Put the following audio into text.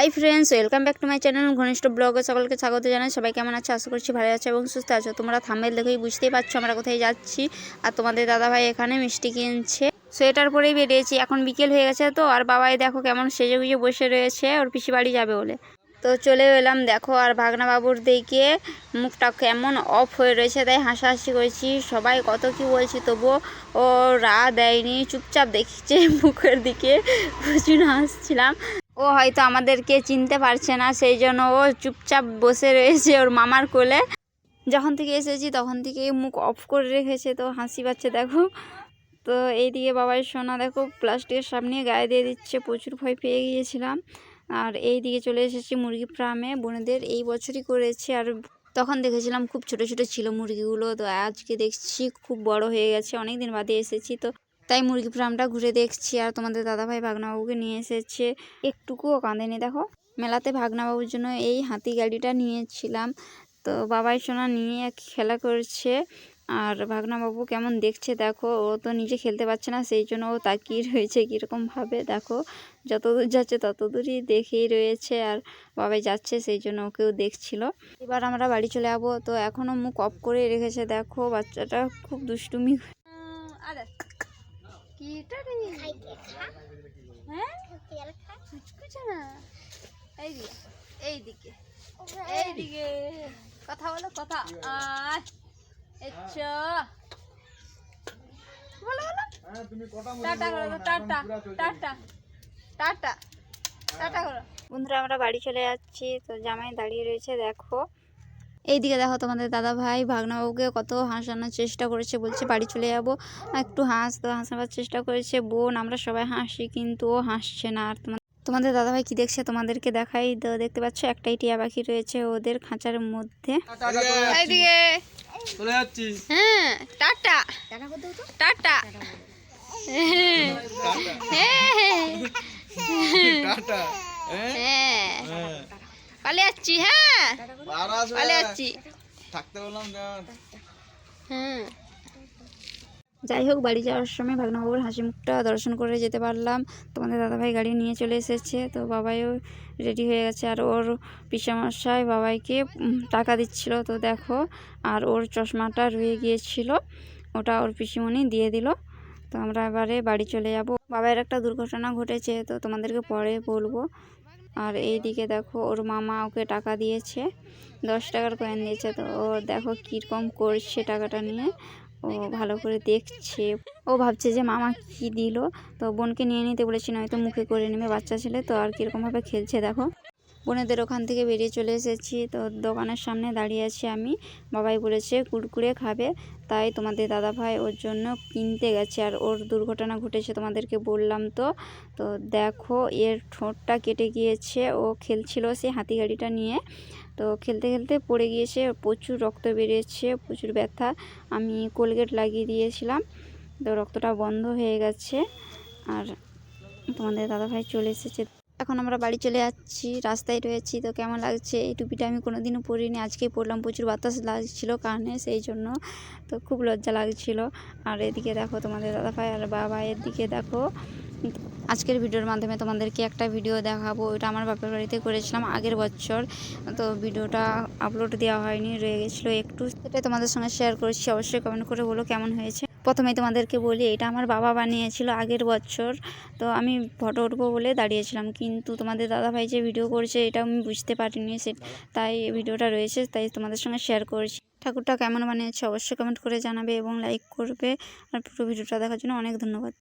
Hi friends welcome back to my channel ঘনিষ্ঠ ব্লগে সকলকে স্বাগত জানাই। সবাই কেমন আছে? আশা করছি ভালো আছে এবং সুস্থ আছো। তোমরা থাম্বেল দেখেই বুঝতেই পারছ আমরা কোথায় যাচ্ছি। আর তোমাদের দাদাভাই এখানে মিষ্টি কিনছে। সোয়েটার পরেই বেরিয়েছি। এখন বিকেল হয়ে গেছে তো। আর বাবাই দেখো কেমন সেজে গুজে বসে রয়েছে। ওর পিসি বাড়ি যাবে বলে। তো চলে এলাম দেখো আর ভাগনা বাবুর দিকে। মুখটা কেমন অফ হয়ে রয়েছে। তাই হাসাহাসি করেছি। সবাই কত কি বলছি, তবুও ও রা দেয়নি। চুপচাপ দেখছে মুখের দিকে। প্রচুর হাসছিলাম। ও হয়তো আমাদেরকে চিনতে পারছে না, সেই জন্য ও চুপচাপ বসে রয়েছে ওর মামার কোলে। যখন থেকে এসেছি তখন থেকে মুখ অফ করে রেখেছে, তো হাসি পাচ্ছে দেখো। তো এইদিকে বাবাই সোনা দেখো, প্লাস্টিকের সামনে গায়ে দিয়ে দিচ্ছে, প্রচুর ভয় পেয়ে গিয়েছিলাম। আর এই দিকে চলে এসেছি মুরগি ফার্মে, বোনেদের এই বছরই করেছে। আর তখন দেখেছিলাম খুব ছোট ছোট ছিল মুরগিগুলো, তো আজকে দেখছি খুব বড় হয়ে গেছে অনেক দিন বাদে এসেছি। তো তাই মুরগি ফার্মটা ঘুরে দেখছি আর তোমাদের দাদাভাই ভাগনাবাবুকে নিয়ে এসেছে। একটুকুও কাঁদেনি দেখো। মেলাতে ভাগনাবাবুর জন্য এই হাতি গাড়িটা নিয়েছিলাম। তো বাবাই সোনা নিয়ে খেলা করছে আর ভাগনাবাবু কেমন দেখছে, দেখো। ও তো নিজে খেলতে পারছে না, সেই জন্য ও তাকিয়ে রয়েছে কীরকমভাবে, দেখো। যত দূর যাচ্ছে তত দূরই দেখেই রয়েছে আর বাবাই যাচ্ছে, সেই জন্য ওকেও দেখছিল। এবার আমরা বাড়ি চলে যাব। তো এখনও মুখ অফ করে রেখেছে, দেখো। বাচ্চাটা খুব দুষ্টুমি আরে কিটা রে? হ্যাঁ? কুচকুচে না এইদিকে এইদিকে এইদিকে। কথা বলো কথা। আয়। এচ্ছো। বলো বলো। টাটা করো টাটা। টাটা। টাটা। টাটা করো। বন্ধুরা আমরা বাড়ি চলে যাচ্ছি। তো জামাই দাঁড়িয়ে রয়েছে দেখো। এইদিকে দেখো তোমাদের দাদা ভাই ভাগনাবাবুকে কত হাসানোর চেষ্টা করেছে বলছে বাড়ি চলে যাব। একটু হাস তো হাসাবার চেষ্টা করেছে বোন আমরা সবাই হাসি কিন্তু ও হাসছে না। আর তোমার তোমাদের দাদাভাই কি দেখছে তোমাদেরকে দেখাই? তো দেখতে পাচ্ছ একটাই টিয়া পাখি রয়েছে ওদের খাঁচার মধ্যে। এইদিকে। চলে যাচ্ছি। হ্যাঁ টাটা। Tata tata. হ্যাঁ। হ্যাঁ। যাচ্ছি হ্যাঁ? যাচ্ছি থাকতে বললাম হ্যাঁ। যাই হোক বাড়ি যাওয়ার সময় ভাগনাবাবুর হাসি মুখটা দর্শন করে যেতে পারলাম। তোমাদের দাদাভাই গাড়ি নিয়ে চলে এসেছে তো বাবাইও রেডি হয়ে গেছে। আর ওর পিসামশাই বাবাইকে টাকা দিচ্ছিল। তো দেখো আর ওর চশমাটা রয়ে গিয়েছিল। ওটা ওর পিসিমণি দিয়ে দিল। তো আমরা এবারে বাড়ি চলে যাব। বাবার একটা দুর্ঘটনা ঘটেছে তো তোমাদেরকে পরে বলব। আর এই দিকে দেখো ওর মামা ওকে টাকা দিয়েছে, দশ টাকার কয়েন দিয়েছে। তো ও দেখো কীরকম করছে টাকাটা নিয়ে। ও ভালো করে দেখছে। ও ভাবছে যে মামা কি দিল? তো বোনকে নিয়ে নিতে বলেছি, নয়তো মুখে করে নেবে বাচ্চা ছেলে। তো আর কীরকমভাবে খেলছে দেখো। বোনেদের ওখান থেকে বেরিয়ে চলে এসেছি। তো দোকানের সামনে দাঁড়িয়ে আছি আমি। বাবাই বলেছে, কুরকুরে খাবে। তাই তোমাদের দাদা ভাই ওর জন্য কিনতে গেছে। আর ওর দুর্ঘটনা ঘটেছে তোমাদেরকে বললাম তো। তো দেখো, এর ঠোঁটটা কেটে গিয়েছে। ও খেলছিল সেই হাতি গাড়িটা নিয়ে। তো খেলতে খেলতে পড়ে গিয়েছে। প্রচুর রক্ত বেরিয়েছে, প্রচুর ব্যথা। আমি কোলগেট লাগিয়ে দিয়েছিলাম। তো রক্তটা বন্ধ হয়ে গেছে। আর তোমাদের দাদাভাই চলে এসেছে এখন আমরা বাড়ি চলে যাচ্ছি, রাস্তায় রয়েছি, তো কেমন লাগছে? এই টুপিটা আমি কোনোদিনও পরিনি আজকেই পরলাম, প্রচুর বাতাস লাগছিল কানে, সেই জন্য তো খুব লজ্জা লাগছিল। আর এদিকে দেখো তোমাদের দাদাভাই আর বাবাইয়ের দিকে দেখো, আজকের ভিডিওর মাধ্যমে তোমাদেরকে একটা ভিডিও দেখাবো, ওইটা আমার বাপের বাড়িতে করেছিলাম আগের বছর, তো ভিডিওটা আপলোড দেওয়া হয়নি, রয়ে গেছিল একটু। সেটাই তোমাদের সঙ্গে শেয়ার করেছি, অবশ্যই কমেন্ট করে বলো কেমন হয়েছে। প্রথমেই তোমাদেরকে বলি, এটা আমার বাবা বানিয়েছিল আগের বছর। তো আমি ফটো উঠবো বলে দাঁড়িয়েছিলাম। কিন্তু তোমাদের দাদাভাই যে ভিডিও করছে, এটা আমি বুঝতে পারিনি। সে, তাই ভিডিওটা রয়েছে, তাই তোমাদের সঙ্গে শেয়ার করেছি। ঠাকুরটা কেমন বানিয়েছে, অবশ্যই কমেন্ট করে জানাবে এবং লাইক করবে। আর পুরো ভিডিওটা দেখার জন্য অনেক ধন্যবাদ।